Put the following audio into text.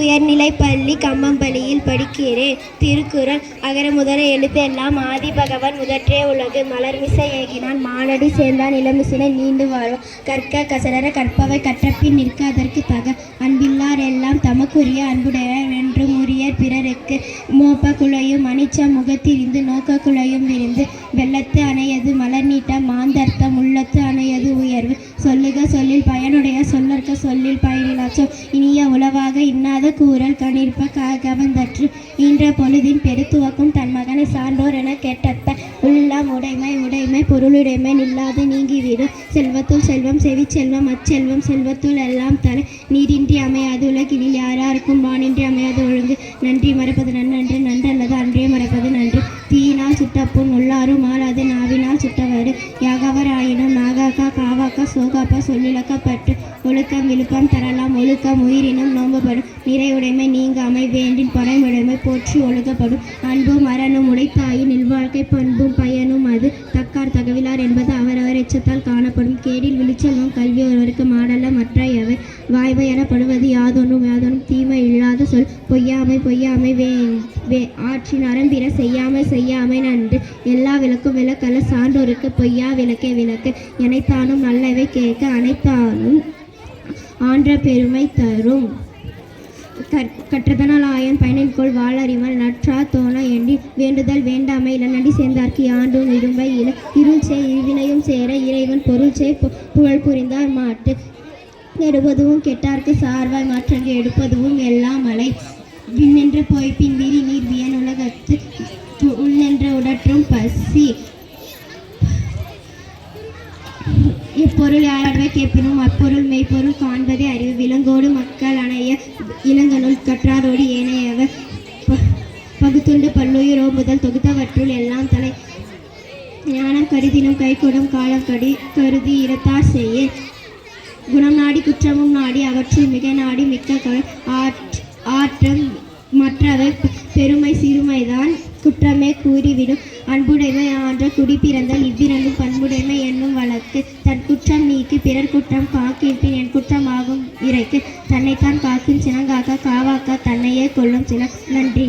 உயர்நிலைப்பள்ளி கம்மம்பள்ளியில் படிக்கிறேன். திருக்குறள் அகர முதல எழுத்தெல்லாம் ஆதி பகவன் முதற்றே உலகு. மலர்மிசை ஏகினான் மானடி சேர்ந்தான் இளமிசினை நீண்டு வாழும். கற்க கசடர கற்பவை கற்றப்பின் நிற்க அதற்கு தக. அன்பில்லார் எல்லாம் தமக்குரிய அன்புடைய என்றும் உரிய பிறருக்கு. மோப்ப குழையும் அனிச்ச முகத்திரிந்து நோக்க குழையும் விரிந்து. வெள்ளத்து அணையது மலர் நீட்ட மாந்தர்த்தம் உள்ளத்து சொல்லுக சொல்லில் பயனுடைய சொல்லற்க சொல்லில் பயனிலாச்சோ. இனிய உளவாக இன்னாத கூறல் கணிற்ப க- கவர்ந்தற்று ஈன்ற பொழுதின் பெருத்துவக்கும் தன் மகனை சான்றோர் என கேட்டற்ப. உள்ளம் உடைமை உடைமை பொருளுடைமை நில்லாது நீங்கிவிடும் செல்வத்துள் செல்வம் செவி செல்வம் அச்செல்வம் செல்வத்துள் எல்லாம் தலை. நீரின்றி அமையாது உலகினில் யாராருக்கும் வானின்றி அமையாது ஒழுங்கு. நன்றி மறப்பது நன்றன்று சுட்டப்புண் உள்ளாரும் மாறாது. நாவினால் சுட்டவர் யாகவர் ஆயினும் நாகாக்கா காவாக்கா சோகாப்பா சொல்லிழக்கப்பட்டு ஒழுக்கம் விழுப்பம் தரலாம். ஒழுக்கம் உயிரினும் நோம்பப்படும் நிறையுடைமை நீங்காமை வேண்டின் பறைமுடைமை போற்றி ஒழுகப்படும். அன்பும் அரணும் உடைத்தாயின் இல்வாழ்க்கை பண்பும் பயனும் அது. தக்கார் தகவிலார் என்பது அவரவர் எச்சத்தால் காணப்படும். கேடில் விழிச்செல்வம் கல்வி ஒருவருக்கு மாடல்ல மற்ற எவை வாய்வை எனப்படுவது யாதொன்றும் யாதொன்றும் தீமை இல்லாத சொல். பொய்யாமை பொய்யாமை வே வே ஆற்றின் அறம்பிற செய்யாமை செய்யாமை நன்று. எல்லா விளக்கும் விளக்கல்ல சான்றோருக்கு பொய்யா விளக்கே விளக்கு. எனைத்தானும் நல்லவை கேட்க அனைத்தானும் ஆன்ற பெருமை தரும். கற்- கற்றதனால் ஆயன் பயனின்கொள் வாழறிவன் நற்றா தோண எண்ணி வேண்டுதல் வேண்டாமை இளநடி சேர்ந்தார்க்கு ஆண்டும் இடும்பை இல இருள் செய் இருவினையும் சேர இறைவன் பொருள் செய் புகழ் புரிந்தார் மாட்டு. கெடுவதும் கெட்டார்க்கு சார்வாய் மாற்றங்கு எடுப்பதும் எல்லாம் மலை விண்ணென்ற போய் பின் விரி நீர் வியன் உலகத்து து- உடற்றும் பசி. இப்பொருள் யாரவை கேட்பினும் இளங்கனுள் கற்றாரோடு ஏனையவர் பகுத்துண்டு பல்லுயிரோ முதல் தொகுத்தவற்றுள் எல்லாம் தலை ஞானம் கருதினும் கைகூடும் காலம் கடி கருதி இரத்தார் செய்ய. குணம் நாடி குற்றமும் நாடி அவற்றுள் மிக நாடி மிக்க ஆற்றம் மற்றவை பெருமை சிறுமைதான். குற்றமே கூறிவிடும். அன்புடைமை ஆன்ற குடி பிறந்தால் இவ்விரண்டும் பண்புடைமை என்னும் வழக்கு. குற்றம் நீக்கி பிறர் குற்றம் காக்கின்பின் என் குற்றமாகும் இறைக்கு தன்னைத்தான் காக்கும் சினங்காக்க காவாக்க தன்னையே கொல்லும் சினம். நன்றி.